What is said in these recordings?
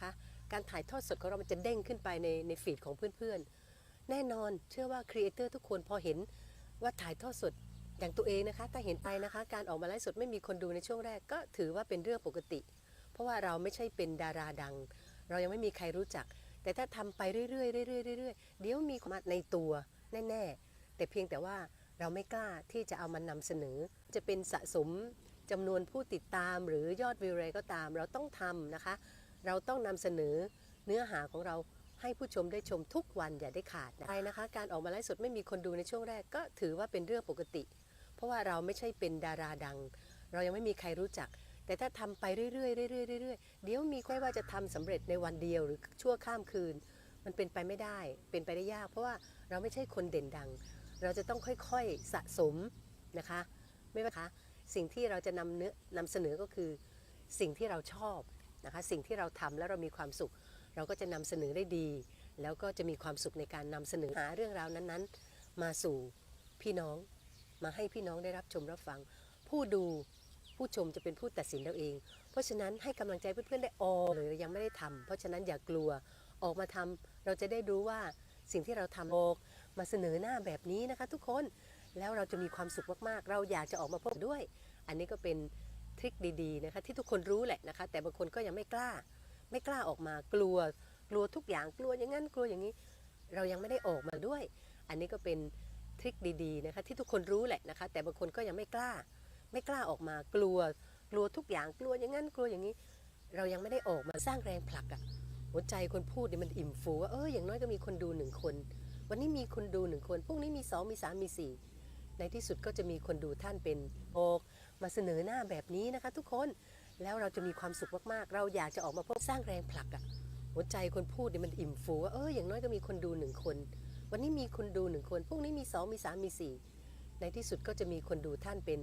นะคะ การถ่ายทอดสดของเรามันจะเด้งขึ้นไปในในฟีดของเพื่อนๆ แน่นอนเชื่อว่าครีเอเตอร์ทุกคนพอเห็นว่าถ่ายทอดสดอย่างตัวเองนะคะ ถ้าเห็นไปนะคะ การออกมาไลฟ์สดไม่มีคนดูในช่วงแรกก็ถือว่าเป็นเรื่องปกติ เพราะว่าเราไม่ใช่เป็นดาราดัง เรายังไม่มีใครรู้จัก แต่ถ้าทำไปเรื่อยๆเรื่อยๆเรื่อยๆเดี๋ยวมีความในตัวแน่ๆ แต่เพียงแต่ว่าเราไม่กล้าที่จะเอามานนำเสนอ จะเป็นสะสมจำนวนผู้ติดตามหรือยอดวิวอะไรก็ตาม เราต้องทำนะคะ เราต้องนำเสนอเนื้อหาของเราให้ผู้ชมได้ชมทุกวันอย่าได้ขาดนะไปนะคะ การออกมาไลฟ์สดไม่มีคนดูในช่วงแรกก็ถือว่าเป็นเรื่องปกติ เพราะว่าเราไม่ใช่เป็นดาราดัง เรายังไม่มีใครรู้จัก แต่ถ้าทำไปเรื่อยๆเรื่อยๆเรื่อยๆเดี๋ยวมีค่อยว่าจะทำสำเร็จในวันเดียวหรือชั่วข้ามคืน มันเป็นไปไม่ได้ เป็นไปได้ยาก เพราะว่าเราไม่ใช่คนเด่นดัง เราจะต้องค่อยๆสะสมนะคะ ไม่ว่าคะสิ่งที่เราจะนำเนื้อนำเสนอก็คือสิ่งที่เราชอบ นะคะสิ่งที่เราทำแล้วเรามีความสุข เราก็จะนำเสนอได้ดี แล้วก็จะมีความสุขในการนำเสนอหาเรื่องราวนั้นๆ มาสู่พี่น้อง มาให้พี่น้องได้รับชมรับฟัง ผู้ดูผู้ชมจะเป็นผู้ตัดสินเราเอง เพราะฉะนั้นให้กำลังใจเพื่อนๆได้ออกเลยยังไม่ได้ทำเพราะฉะนั้นอย่ากลัวออกมาทำเราจะได้รู้ว่าสิ่งที่เราทำออกมาเสนอหน้าแบบนี้นะคะ ทุกคนแล้วเราจะมีความสุขมากๆ เราอยากจะออกมาพบด้วย อันนี้ก็เป็น ทริคดีๆนะคะที่ทุกคนรู้แหละนะคะ แต่บางคนก็ยังไม่กล้า ไม่กล้าออกมากลัวกลัวทุกอย่างกลัวอย่างนั้นกลัวอย่างนี้ เรายังไม่ได้ออกมาด้วย อันนี้ก็เป็นทริคดีๆนะคะที่ทุกคนรู้แหละนะคะ แต่บางคนก็ยังไม่กล้า ไม่กล้าออกมากลัวกลัวทุกอย่างกลัวอย่างนั้นกลัวอย่างนี้ เรายังไม่ได้ออกมาสร้างแรงผลักอะหัวใจคนพูดเนี่ยมันอิ่มฟูว่าเอออย่างน้อยก็มีคนดูหนึ่งคน วันนี้มีคนดูหนึ่งคนพรุ่งนี้มีสองมีสามมีสี่ในที่สุดก็จะมีคนดูท่านเป็นโอก มาเสนอหน้าแบบนี้นะคะ ทุกคนแล้วเราจะมีความสุขมากๆ เราอยากจะออกมาพบสร้างแรงผลักอะหัวใจคนพูดเนี่ยมันอิ่มฟูว่าเอออย่างน้อยก็มีคนดูหนึ่งคน วันนี้มีคนดูหนึ่งคนพรุ่งนี้มีสองมีสามมีสี่ในที่สุดก็จะมีคนดูท่านเป็น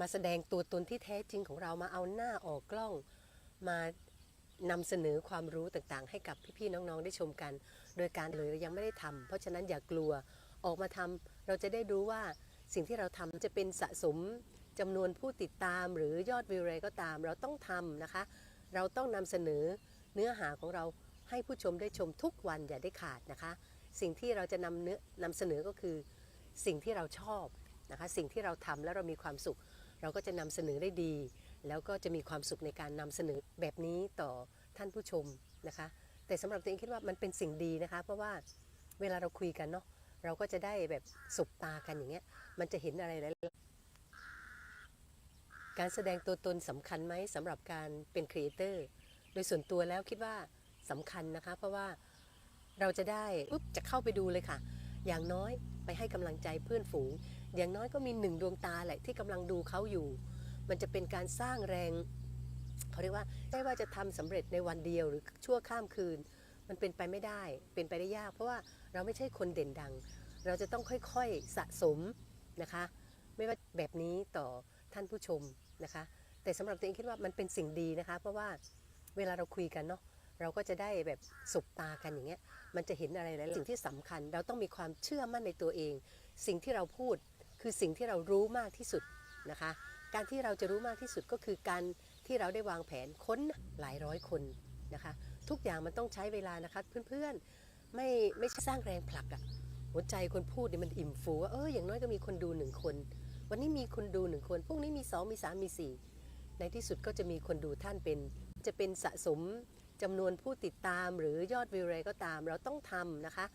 มาแสดงตัวตนที่แท้จริงของเรามาเอาหน้าออกกล้องมานำเสนอความรู้ต่างๆ ให้กับพี่ๆน้องๆได้ชมกัน โดยการเลยยังไม่ได้ทำเพราะฉะนั้นอย่ากลัวออกมาทำเราจะได้รู้ว่า สิ่งที่เราทำจะเป็นสะสมจำนวนผู้ติดตามหรือยอดวิวอะไรก็ตาม เราต้องทำนะคะ เราต้องนำเสนอเนื้อหาของเราให้ผู้ชมได้ชมทุกวันอย่าได้ขาดนะคะ สิ่งที่เราจะนำเนื้อนำเสนอก็คือสิ่งที่เราชอบนะคะ สิ่งที่เราทำแล้วเรามีความสุข เราก็จะนำเสนอได้ดี แล้วก็จะมีความสุขในการนำเสนอแบบนี้ต่อท่านผู้ชมนะคะ แต่สำหรับตัวเองคิดว่ามันเป็นสิ่งดีนะคะ เพราะว่าเวลาเราคุยกันเนาะ เราก็จะได้แบบสบตากันอย่างเงี้ย มันจะเห็นอะไรหลายการแสดงตัวตนสำคัญไหมสำหรับการเป็นครีเอเตอร์โดยส่วนตัวแล้วคิดว่าสำคัญนะคะ เพราะว่าเราจะได้ปุ๊บจะเข้าไปดูเลยค่ะ อย่างน้อยไปให้กำลังใจเพื่อนฝูง อย่างน้อยก็มีหนึ่งดวงตาแหละที่กำลังดูเขาอยู่ มันจะเป็นการสร้างแรงเขาเรียกว่าไม่ว่าจะทำสำเร็จในวันเดียวหรือชั่วข้ามคืน มันเป็นไปไม่ได้ เป็นไปได้ยาก เพราะว่าเราไม่ใช่คนเด่นดัง เราจะต้องค่อยๆสะสมนะคะ ไม่ว่าแบบนี้ต่อท่านผู้ชมนะคะ แต่สำหรับตัวเองคิดว่ามันเป็นสิ่งดีนะคะ เพราะว่าเวลาเราคุยกันเนาะเราก็จะได้แบบสบตากันอย่างเงี้ย มันจะเห็นอะไรหลายสิ่งที่สำคัญ เราต้องมีความเชื่อมั่นในตัวเอง สิ่งที่เราพูดคือสิ่งที่เรารู้มากที่สุดนะคะ การที่เราจะรู้มากที่สุดก็คือการที่เราได้วางแผนค้นหลายร้อยคนนะคะ ทุกอย่างมันต้องใช้เวลานะคะเพื่อนๆไม่ไม่สร้างแรงผลักอะหัวใจคนพูดเนี่ยมันอิ่มฟูว่าเอออย่างน้อยก็มีคนดูหนึ่งคน วันนี้มีคนดูหนึ่งคนพรุ่งนี้มีสองมีสามมีสี่ในที่สุดก็จะมีคนดูท่านเป็น จะเป็นสะสมจำนวนผู้ติดตามหรือยอดวิวอะไรก็ตาม เราต้องทำนะคะ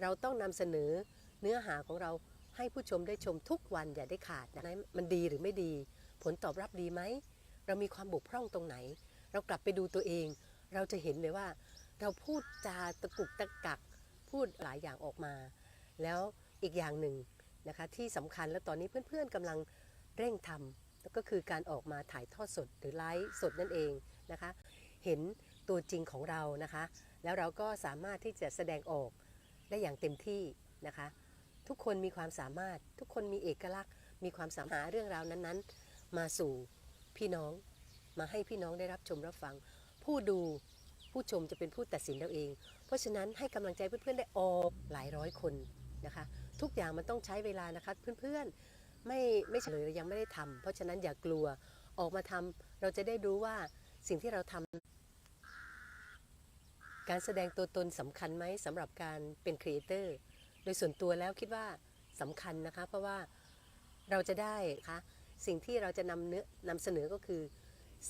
เราต้องนำเสนอเนื้อหาของเราให้ผู้ชมได้ชมทุกวันอย่าได้ขาดนะมันดีหรือไม่ดี ผลตอบรับดีไหมเรามีความบกพร่องตรงไหน เรากลับไปดูตัวเอง เราจะเห็นเลยว่า เราพูดจาตะกุกตะกักพูดหลายอย่างออกมา แล้วอีกอย่างหนึ่งนะคะที่สำคัญแล้วตอนนี้เพื่อนๆกำลังเร่งทำก็คือการออกมาถ่ายทอดสดหรือไลฟ์สดนั่นเองนะคะ เห็นตัวจริงของเรานะคะ แล้วเราก็สามารถที่จะแสดงออกได้อย่างเต็มที่นะคะ ทุกคนมีความสามารถ ทุกคนมีเอกลักษณ์ มีความสามารถเรื่องราวนั้นๆ มาสู่พี่น้องมาให้พี่น้องได้รับชมรับฟัง ผู้ดูผู้ชมจะเป็นผู้ตัดสินเราเอง เพราะฉะนั้นให้กำลังใจเพื่อนๆได้ออกหลายร้อยคนนะคะ ทุกอย่างมันต้องใช้เวลานะคะเพื่อนๆไม่ไม่เฉลยเรายังไม่ได้ทำเพราะฉะนั้นอย่ากลัวออกมาทำเราจะได้รู้ว่าสิ่งที่เราทำการแสดงตัวตนสำคัญไหมสำหรับการเป็นครีเอเตอร์โดยส่วนตัวแล้วคิดว่าสำคัญนะคะ เพราะว่าเราจะได้คะสิ่งที่เราจะนำเนื้อนำเสนอก็คือ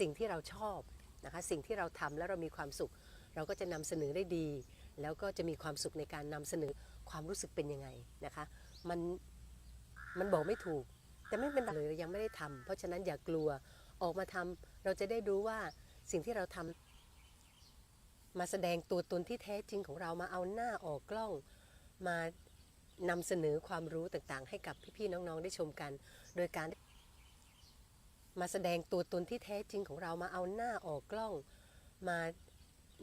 สิ่งที่เราชอบ นะคะสิ่งที่เราทำแล้วเรามีความสุข เราก็จะนำเสนอได้ดี แล้วก็จะมีความสุขในการนำเสนอความรู้สึกเป็นยังไงนะคะมันมันบอกไม่ถูก แต่ไม่เป็นไรเลยยังไม่ได้ทำเพราะฉะนั้นอย่ากลัวออกมาทำเราจะได้รู้ว่าสิ่งที่เราทำมาแสดงตัวตนที่แท้จริงของเรามาเอาหน้าออกกล้องมานำเสนอความรู้ต่างๆ ให้กับพี่ๆน้องๆได้ชมกัน โดยการ มาแสดงตัวตนที่แท้จริงของเรามาเอาหน้าออกกล้อง มา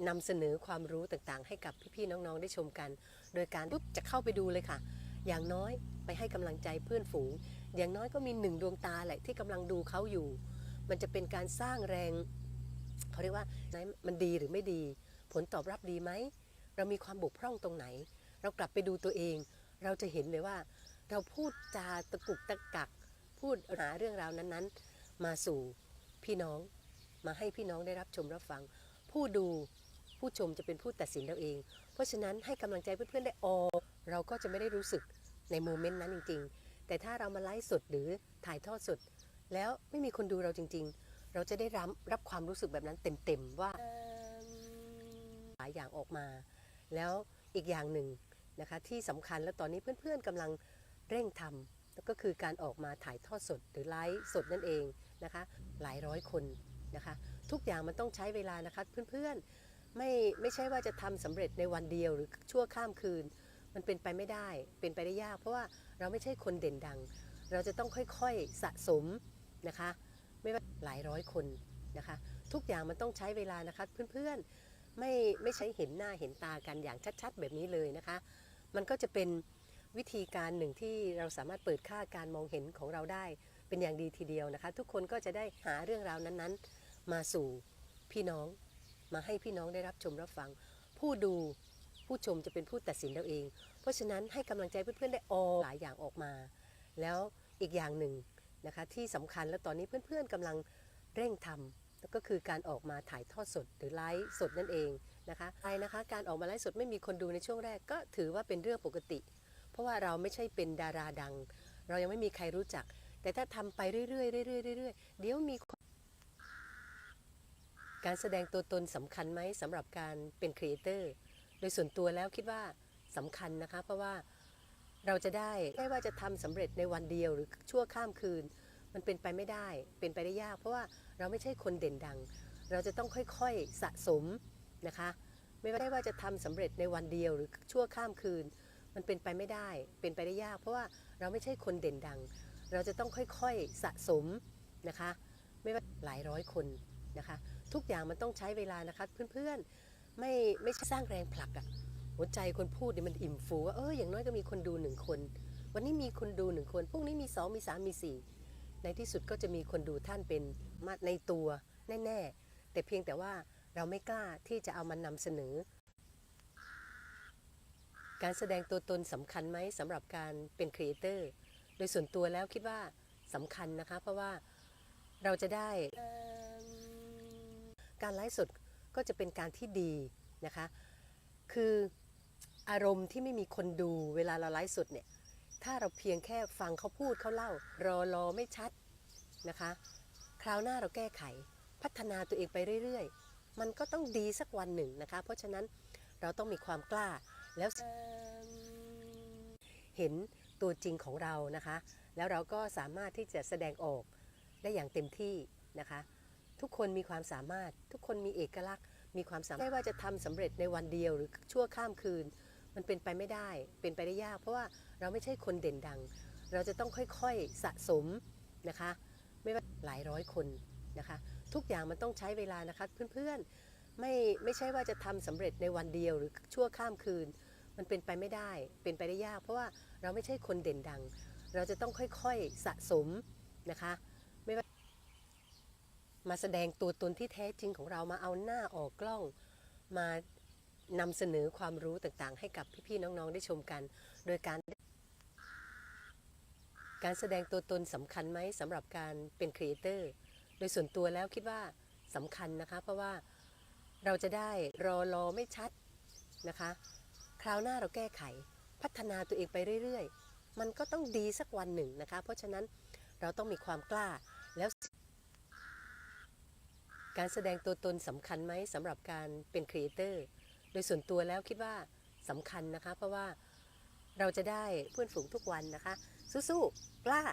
นำเสนอความรู้ต่างๆ ให้กับพี่ๆน้องๆได้ชมกัน โดยการปุ๊บจะเข้าไปดูเลยค่ะ อย่างน้อยไปให้กำลังใจเพื่อนฝูง อย่างน้อยก็มีหนึ่งดวงตาแหละที่กำลังดูเขาอยู่ มันจะเป็นการสร้างแรงเขาเรียกว่าไหนมันดีหรือไม่ดี ผลตอบรับดีไหมเรามีความบกพร่องตรงไหน เรากลับไปดูตัวเอง เราจะเห็นเลยว่า เราพูดจาตะกุกตะกัก พูดหาเรื่องราวนั้นๆ มาสู่พี่น้อง มาให้พี่น้องได้รับชมรับฟัง ผู้ดูผู้ชมจะเป็นผู้ตัดสินเราเอง เพราะฉะนั้นให้กำลังใจเพื่อนๆได้ออเราก็จะไม่ได้รู้สึกในโมเมนต์นั้นจริง ๆ แต่ถ้าเรามาไลฟ์สดหรือถ่ายทอดสด แล้วไม่มีคนดูเราจริง ๆ เราจะได้รับรับความรู้สึกแบบนั้นเต็มๆว่าหลายอย่างออกมา แล้วอีกอย่างหนึ่งนะคะที่สำคัญแล้วตอนนี้เพื่อนๆกำลังเร่งทำแล้วก็คือการออกมาถ่ายทอดสดหรือไลฟ์สดนั่นเอง นะคะ หลายร้อยคนนะคะ ทุกอย่างมันต้องใช้เวลานะคะเพื่อนๆไม่ไม่ใช่ว่าจะทำสำเร็จในวันเดียวหรือชั่วข้ามคืน มันเป็นไปไม่ได้เป็นไปได้ยาก เพราะว่าเราไม่ใช่คนเด่นดัง เราจะต้องค่อยๆสะสมนะคะ ไม่ว่าหลายร้อยคนนะคะ ทุกอย่างมันต้องใช้เวลานะคะเพื่อนๆไม่ไม่ใช้เห็นหน้าเห็นตากันอย่างชัด ๆ แบบนี้เลยนะคะ มันก็จะเป็น วิธีการหนึ่งที่เราสามารถเปิดค่าการมองเห็นของเราได้เป็นอย่างดีทีเดียวนะคะ ทุกคนก็จะได้หาเรื่องราวนั้นๆ มาสู่พี่น้องมาให้พี่น้องได้รับชมรับฟัง ผู้ดูผู้ชมจะเป็นผู้ตัดสินเราเอง เพราะฉะนั้นให้กำลังใจเพื่อนๆได้ออหลายอย่างออกมา แล้วอีกอย่างหนึ่งนะคะที่สำคัญแล้วตอนนี้เพื่อนๆกำลังเร่งทำแล้วก็คือการออกมาถ่ายทอดสดหรือไลฟ์สดนั่นเองนะคะไปนะคะ การออกมาไลฟ์สดไม่มีคนดูในช่วงแรกก็ถือว่าเป็นเรื่องปกติ เพราะว่าเราไม่ใช่เป็นดาราดัง เรายังไม่มีใครรู้จัก แต่ถ้าทำไปเรื่อยๆเรื่อยๆเรื่อยๆเดี๋ยวมีการแสดงตัวตนสำคัญไหมสำหรับการเป็นครีเอเตอร์โดยส่วนตัวแล้วคิดว่าสำคัญนะคะ เพราะว่าเราจะได้ไม่ว่าจะทำสำเร็จในวันเดียวหรือชั่วข้ามคืน มันเป็นไปไม่ได้ เป็นไปได้ยาก เพราะว่าเราไม่ใช่คนเด่นดัง เราจะต้องค่อยๆสะสมนะคะ ไม่ว่าได้ว่าจะทำสำเร็จในวันเดียวหรือชั่วข้ามคืน มันเป็นไปไม่ได้ เป็นไปได้ยาก เพราะว่าเราไม่ใช่คนเด่นดัง เราจะต้องค่อยๆสะสมนะคะ ไม่ว่าหลายร้อยคนนะคะ ทุกอย่างมันต้องใช้เวลานะคะเพื่อนๆไม่ไม่ใช่สร้างแรงผลักอะหัวใจคนพูดเนี่ยมันอิ่มฟูว่าเอออย่างน้อยก็มีคนดูหนึ่งคน วันนี้มีคนดูหนึ่งคนพรุ่งนี้มีสองมีสามมีสี่ในที่สุดก็จะมีคนดูท่านเป็นมาในตัวแน่ ๆ แต่เพียงแต่ว่าเราไม่กล้าที่จะเอามันนำเสนอ การแสดงตัวตนสำคัญไหมสำหรับการเป็นครีเอเตอร์โดยส่วนตัวแล้วคิดว่าสำคัญนะคะ เพราะว่าเราจะได้การไลฟ์สดก็จะเป็นการที่ดีนะคะ คืออารมณ์ที่ไม่มีคนดูเวลาเราไลฟ์สดเนี่ยถ้าเราเพียงแค่ฟังเขาพูดเขาเล่า รอรอไม่ชัดนะคะ คราวหน้าเราแก้ไขพัฒนาตัวเองไปเรื่อย ๆ มันก็ต้องดีสักวันหนึ่งนะคะ เพราะฉะนั้นเราต้องมีความกล้า แล้วเห็นตัวจริงของเรานะคะ แล้วเราก็สามารถที่จะแสดงออกได้อย่างเต็มที่นะคะ ทุกคนมีความสามารถ ทุกคนมีเอกลักษณ์ มีความสามารถไม่ว่าจะทำสำเร็จในวันเดียวหรือชั่วข้ามคืน มันเป็นไปไม่ได้ เป็นไปได้ยาก เพราะว่าเราไม่ใช่คนเด่นดัง เราจะต้องค่อยๆสะสมนะคะ ไม่ว่าหลายร้อยคนนะคะ ทุกอย่างมันต้องใช้เวลานะคะเพื่อนๆ ไม่ไม่ใช่ว่าจะทำสำเร็จในวันเดียวหรือชั่วข้ามคืน มันเป็นไปไม่ได้ เป็นไปได้ยาก เพราะว่าเราไม่ใช่คนเด่นดัง เราจะต้องค่อยๆสะสมนะคะ ไม่ว่ามาแสดงตัวตนที่แท้จริงของเรามาเอาหน้าออกกล้อง มานำเสนอความรู้ต่างๆ ให้กับพี่ๆน้องๆได้ชมกัน โดยการ การแสดงตัวตนสำคัญไหมสำหรับการเป็นครีเอเตอร์โดยส่วนตัวแล้วคิดว่าสำคัญนะคะ เพราะว่า เราจะได้รอรอไม่ชัดนะคะ คราวหน้าเราแก้ไขพัฒนาตัวเองไปเรื่อยๆ มันก็ต้องดีสักวันหนึ่งนะคะ เพราะฉะนั้นเราต้องมีความกล้าแล้ว การแสดงตัวตนสำคัญไหมสำหรับการเป็นครีเอเตอร์โดยส่วนตัวแล้วคิดว่าสำคัญนะคะ เพราะว่าเราจะได้เพื่อนฝูงทุกวันนะคะ สู้ๆ กล้า